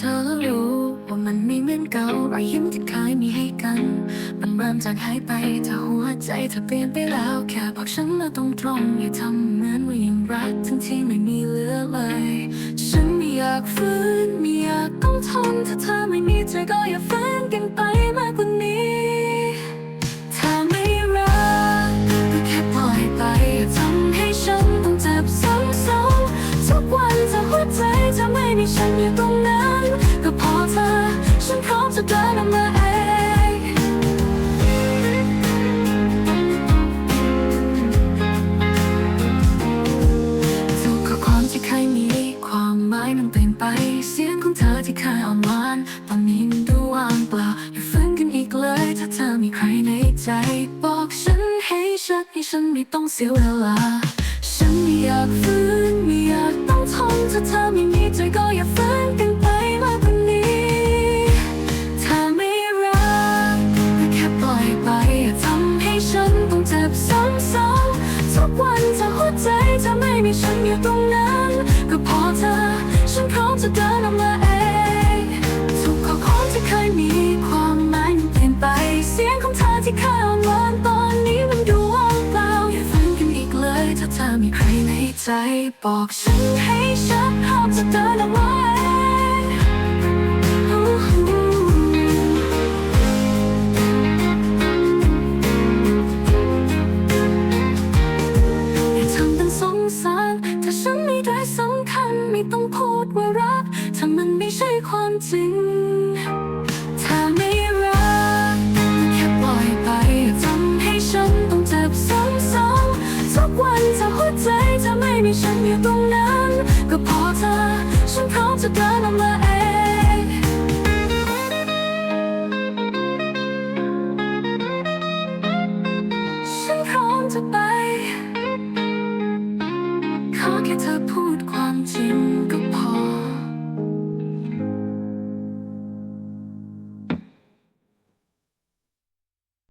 เธอแล้วรู้ว่ามันไม่เหมือนเก่ารอยยิ้มที่เคยมีให้กัน มันเริ่มจากหายไปถ้าหัวใจเธอเปลี่ยนไปแล้ว แค่บอกฉันมาตรงๆอย่าทำเหมือนว่ายังรักทั้งที่ไม่มีเหลือเลย ฉันไม่อยากฟื้นไม่อยากต้องทนถ้าเธอไม่มีใจก็อย่าฝืนกันไปมากกว่านี้ถ้าไม่รักก็แค่ปล่อยไปทำให้ฉันต้องเจ็บซ้ำๆทุกวันถ้าหัวใจจะไม่มีฉันอยู่ตรงนั้น เดินออกมาเองทุกข้อความที่เคยมี ความหมายมันเปลี่ยนไป เสียงของเธอที่เคยอ่อนหวานตอนนี้มันดูว่างเปล่าอย่าฟื้นกันอีกเลย ถ้าเธอมีใครในใจ บอกฉันให้ชัดให้ฉันไม่ต้องเสียเวลา ฉันไม่อยากฟื้น ใจจะไม่มีฉันอยู่ตรงนั้น ก็พอเธอ ฉันพร้อมจะเดินออกมาเองทุกข้อความที่เคยมีความหมายมันเปลี่ยนไป เสียงของเธอที่เคยอ่อนหวานตอนนี้มันดูว่างเปล่าอย่าฝันกันอีกเลย ถ้าเธอมีใครในใจ บอกฉันให้ฉันพร้อมจะเดินออกมา ดว่ารัก ถ้ามันไม่ใช่ความจริง ถ้าไม่รักแค่ปล่อยไปทำให้ฉันต้องเจ็บซ้ำๆทุกวันถ้าหัวใจถ้าไม่มีฉันอยู่ตรงนั้น ก็พอเธอ ฉันพร้อมจะเดินออกมาเองจะไปขอแค่เธอพูดความจริงก็พอ